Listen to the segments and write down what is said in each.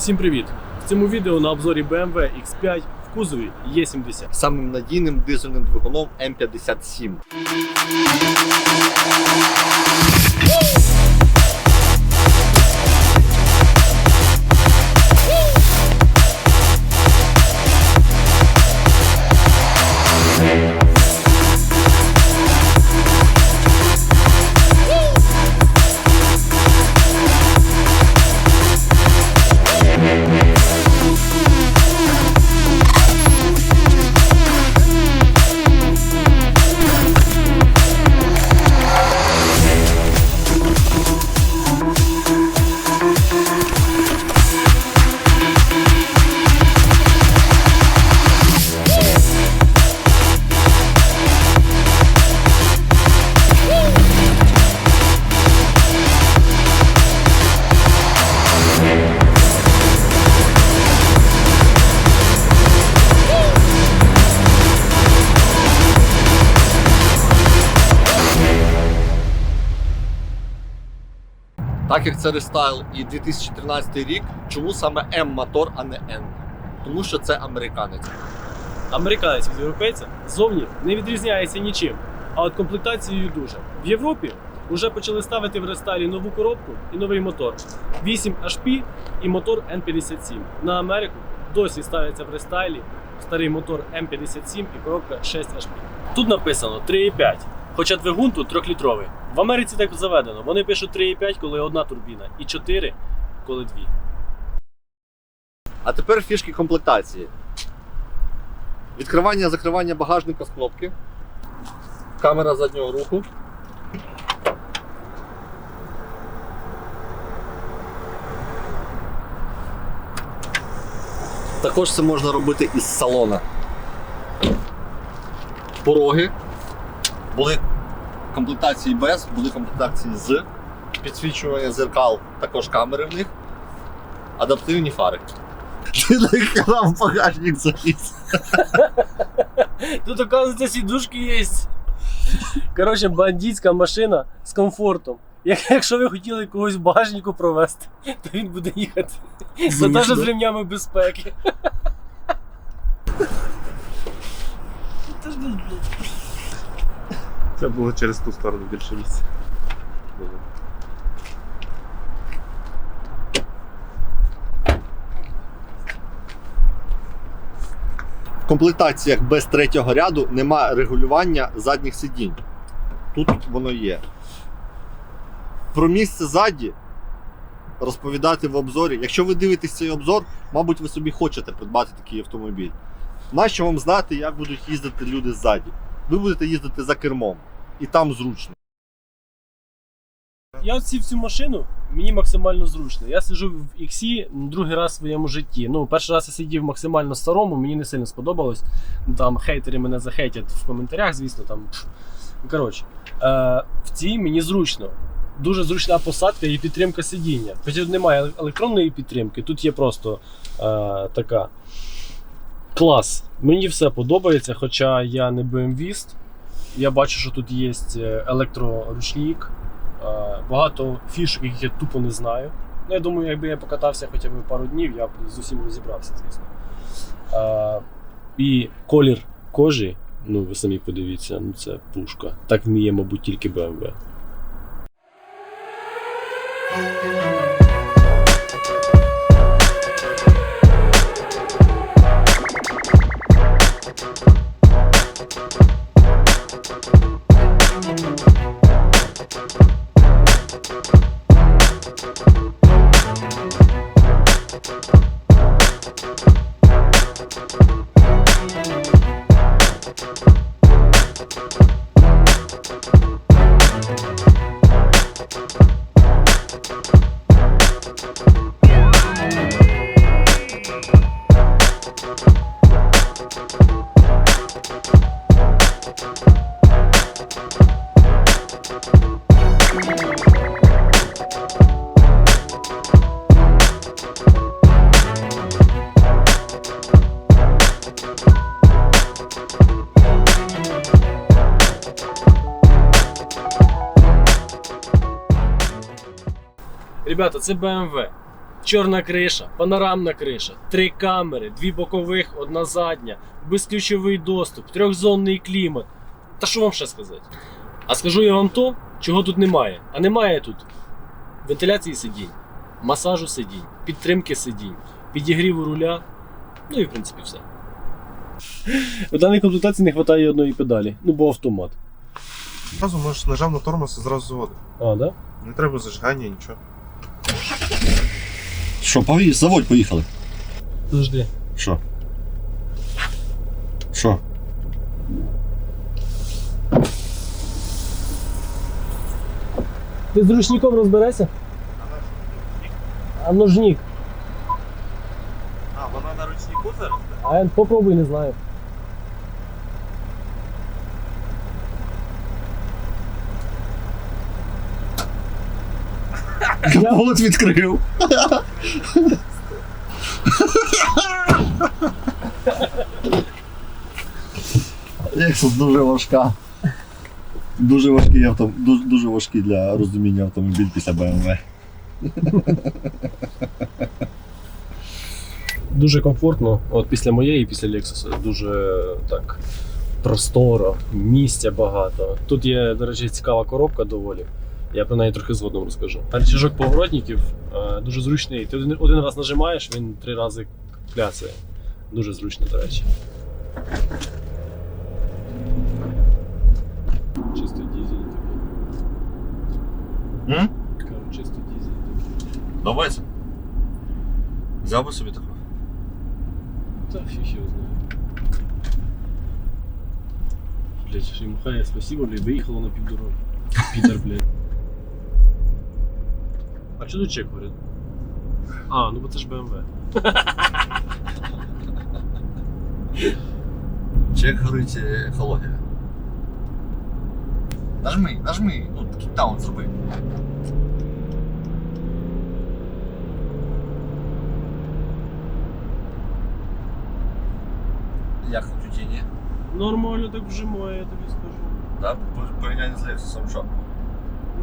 Всім привіт! В цьому відео на обзорі BMW X5 в кузові Е70. самим надійним дизельним двигуном М57. Так як це рестайл і 2013 рік, чому саме М-мотор, а не N? Тому що це американець. Американець від європейця зовні не відрізняється нічим, а от комплектацією дуже. В Європі вже почали ставити в рестайлі нову коробку і новий мотор 8 HP і мотор N57. На Америку досі ставиться в рестайлі старий мотор М57 і коробка 6 HP. Тут написано 3,5, хоча двигун тут 3-літровий. В Америці так заведено. Вони пишуть 3,5, коли одна турбіна, і 4, коли дві. А тепер фішки комплектації. Відкривання закривання багажника з кнопки. Камера заднього руху. Також це можна робити із салона. Пороги. Були комплектації без, були комплектації з. Підсвічування зеркал, також камери в них. Адаптивні фари. Ти нахера в багажник заліз. Тут, оказується, сідушки є. Коротше, бандитська машина з комфортом. Як, якщо ви хотіли когось в багажнику провести, то він буде їхати. Це теж з ремнями безпеки. Це ж, блін, Це було через ту сторону більше місця. В комплектаціях без третього ряду нема регулювання задніх сидінь. Тут воно є. Про місце ззаді розповідати в обзорі. Якщо ви дивитесь цей обзор, мабуть, ви собі хочете придбати такий автомобіль. Нащо вам знати, як будуть їздити люди ззаді? Ви будете їздити за кермом, і там зручно. Я сів цю машину, мені максимально зручно. Я сиджу в XC другий раз в своєму житті. Ну, перший раз я сидів максимально старому, мені не сильно сподобалось. Ну, Там хейтери мене захейтять в коментарях, звісно. Там. Ну, Коротше, е, в цій мені зручно. Дуже зручна посадка і підтримка сидіння. Хоча немає електронної підтримки, тут є просто е, така. Клас. Мені все подобається, хоча я не BMW-іст. Я бачу, що тут є е, електроручник. Е, Багато фішок, яких я тупо не знаю. Ну, я думаю, якби я покатався хоча б пару днів, я б з усім розібрався, звісно. Е, І колір кожі, ну ви самі подивіться, ну це пушка. Так вміє, мабуть, тільки BMW. Ребята, це BMW. Чорна криша, панорамна криша, три камери, дві бокових, одна задня, безключовий доступ, трьохзонний клімат. Та що вам ще сказати? А скажу я вам то, чого тут немає. А немає тут вентиляції сидінь, масажу сидінь, підтримки сидінь, підігріву руля. Ну і в принципі все. У даній комплектації не вистачає одної педалі, ну бо автомат. Зразу можеш нажав на тормоз і зразу заводиш. А, да? Не треба зажигання, нічого. Що, пові... заводь, поїхали. Подожди. Що? Що? Ти з ручником розберешся? А ножник. А, вона на ручнику зараз? А я попробуй, не знаю. Капот відкрив. Lexus дуже важка. Дуже важкий авто, дуже, дуже важкий для розуміння автомобіль після BMW. Дуже комфортно. От після моєї, після Lexus, дуже так просторо, місця багато. Тут є, до речі, цікава коробка доволі. Я про неї трохи згодом розкажу. Рычажок поворотників е, дуже зручний. Ти один, один раз нажимаєш, він три рази кляцає. Дуже зручно, до речі. Чисто дізель такий. М? Кажу, чисто дізель такий. Подобається? Взяв би собі таку. Та фіг його знає. Блять, ще йому хай спасибо, блядь, виїхало на півдороги. Підер, блядь. А що тут чек говорить? А, ну бо це ж BMW. Чек горить екологія. Нажми, нажми, ну кітдаун зроби. Як у тіні? Нормально так вжимає, я тобі скажу. Да? По- Порівняння з Lexus, що?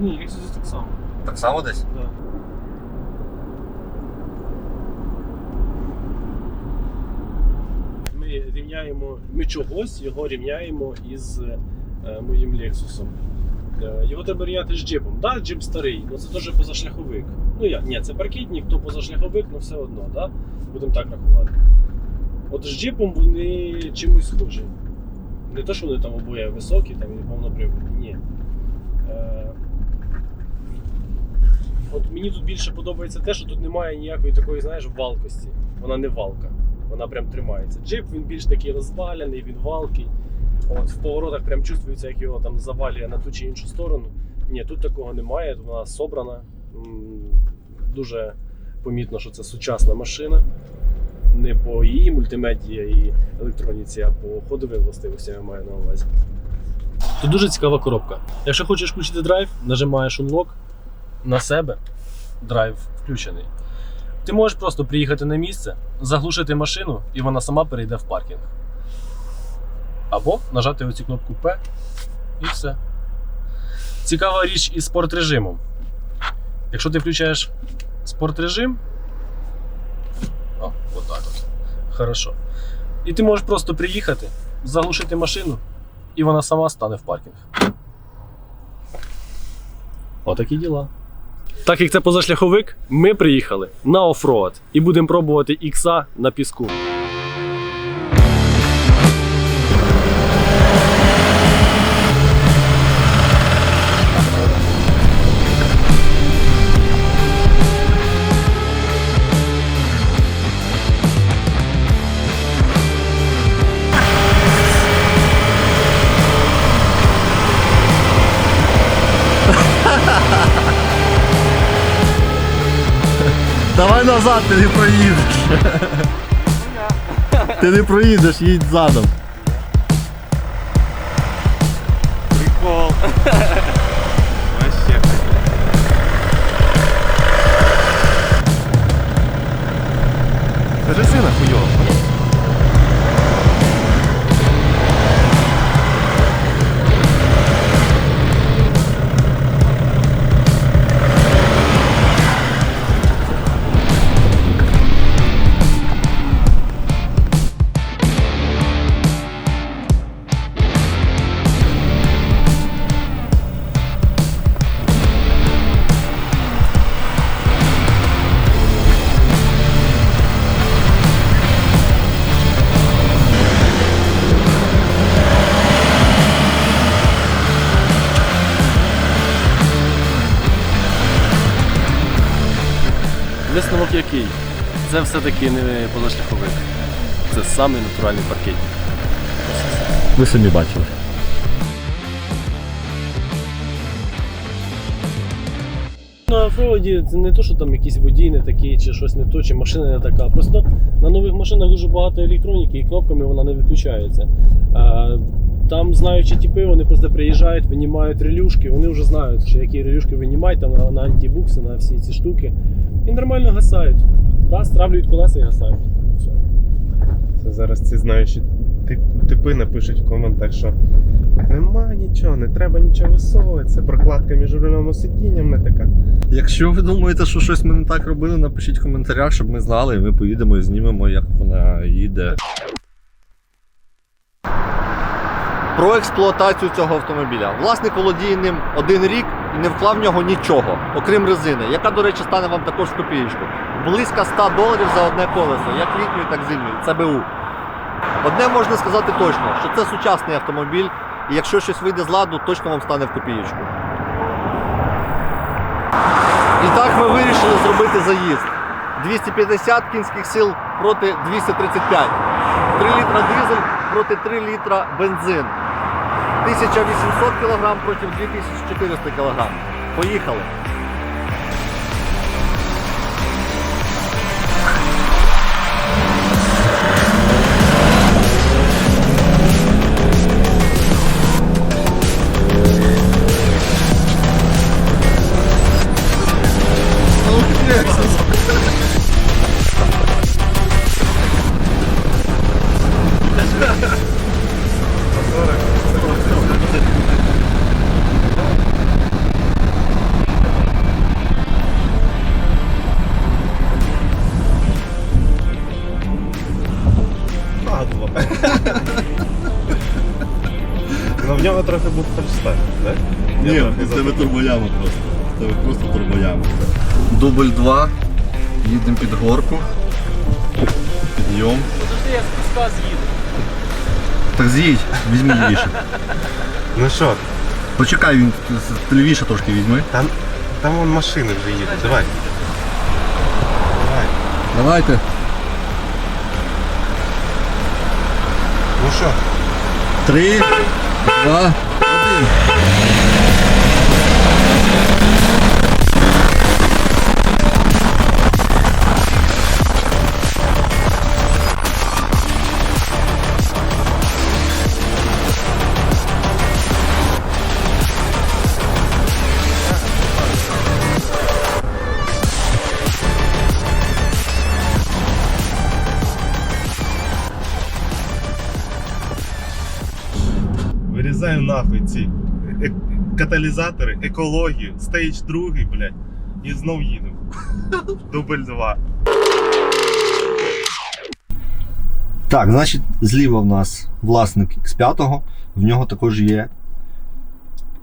Ні, Lexus так само. Так само десь? Да. Ми рівняємо, ми чогось його рівняємо із е, моїм Lexus. Е, Його треба рівняти з джипом. Так, да, джип старий, але це теж позашляховик. Ну як, ні, це паркетник, то позашляховик, але все одно, да? будемо так рахувати. От з джипом вони чимось схожі. Не те, що вони там обоє високі, там і повноприводні, ні. Е, От мені тут більше подобається те, що тут немає ніякої такої, знаєш, валкості. Вона не валка. Вона прям тримається. Джип він більш такий розваляний, він валкий. От в поворотах прям чувствується, як його там завалює на ту чи іншу сторону. Ні, тут такого немає, вона собрана. Дуже помітно, що це сучасна машина. Не по її мультимедії і електроніці, а по ходовим властивостям я маю на увазі. Тут дуже цікава коробка. Якщо хочеш включити драйв, нажимаєш Unlock на себе, драйв включений. Ти можеш просто приїхати на місце, заглушити машину, і вона сама перейде в паркінг. Або нажати оцю кнопку P і все. Цікава річ із спорт режимом. Якщо ти включаєш спорт режим. О, отак от. Хорошо. І ти можеш просто приїхати, заглушити машину, і вона сама стане в паркінг. Отакі діла. Так як це позашляховик, ми приїхали на офроад і будемо пробувати ікса на піску. Давай назад, ти не проїдеш. Ти не проїдеш, їдь задом. Прикол. Вообще. Резина хуйова. Висновок який? Це все-таки не позашляховик. Це самий натуральний паркетник. Ви самі бачили. На офроуді це не то, що там якийсь водій не такий, чи щось не то, чи машина не така. Просто на нових машинах дуже багато електроніки і кнопками вона не виключається. А, там знаючи типи, вони просто приїжджають, винімають релюшки, вони вже знають, що які релюшки винімають там на, на антибукси, на всі ці штуки. І нормально гасають. Да, стравлюють колеса і гасають. Все. Це зараз ці знаючі тип- типи напишуть в коментах, що нема нічого, не треба нічого висовувати, це прокладка між рулем і сидінням не така. Якщо ви думаєте, що щось ми не так робили, напишіть в коментарях, щоб ми знали, і ми поїдемо і знімемо, як вона їде. Про експлуатацію цього автомобіля. Власник володіє ним один рік і не вклав в нього нічого, окрім резини, яка, до речі, стане вам також копієчку. Близько 100 доларів за одне колесо, як літньої, так зимньої. Це БУ. Одне можна сказати точно, що це сучасний автомобіль, і якщо щось вийде з ладу, точно вам стане в копієчку. І так ми вирішили зробити заїзд. 250 кінських сил проти 235. 3 літра дизель проти 3 літра бензин. 1800 кг проти 2400 кг. Поїхали. Ну в нього трохи був форштайт, так? Ні, в тебе турбояма просто. В тебе просто турбояма. Дубль 2. Їдемо під горку. Підйом. Подожди, я спуска з'їду. Так з'їдь, візьми лівіше. Ну що, Почекай, він лівіше трошки візьми. там, там вон машини вже їдуть, давай. Давай. Давайте. Ну що? Три, Ó. Вирізаю нахуй ці е- каталізатори, екологію, стейдж другий, блядь, і знов їду. Дубль 2. Так, значить, зліва в нас власник X5, в нього також є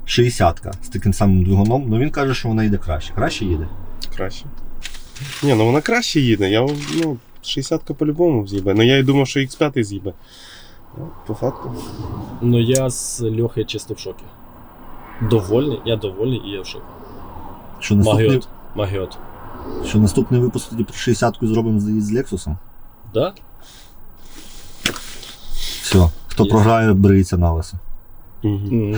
60-ка з таким самим двигуном, але він каже, що вона йде краще. Краще їде. Краще. Ні, ну вона краще їде. Я ну, 60-ка по-любому з'їбе. Ну я і думав, що X5 з'їбе. Ну, По факту. Ну я з Льохи чисто в шокі. Довольний, я довольний і я в шокі. Що наступний, Магіот. Магіот. що наступний випуск тоді про 60-ку зробимо з, з Lexus. Да? Все, хто Є. програє, бриється на. Угу.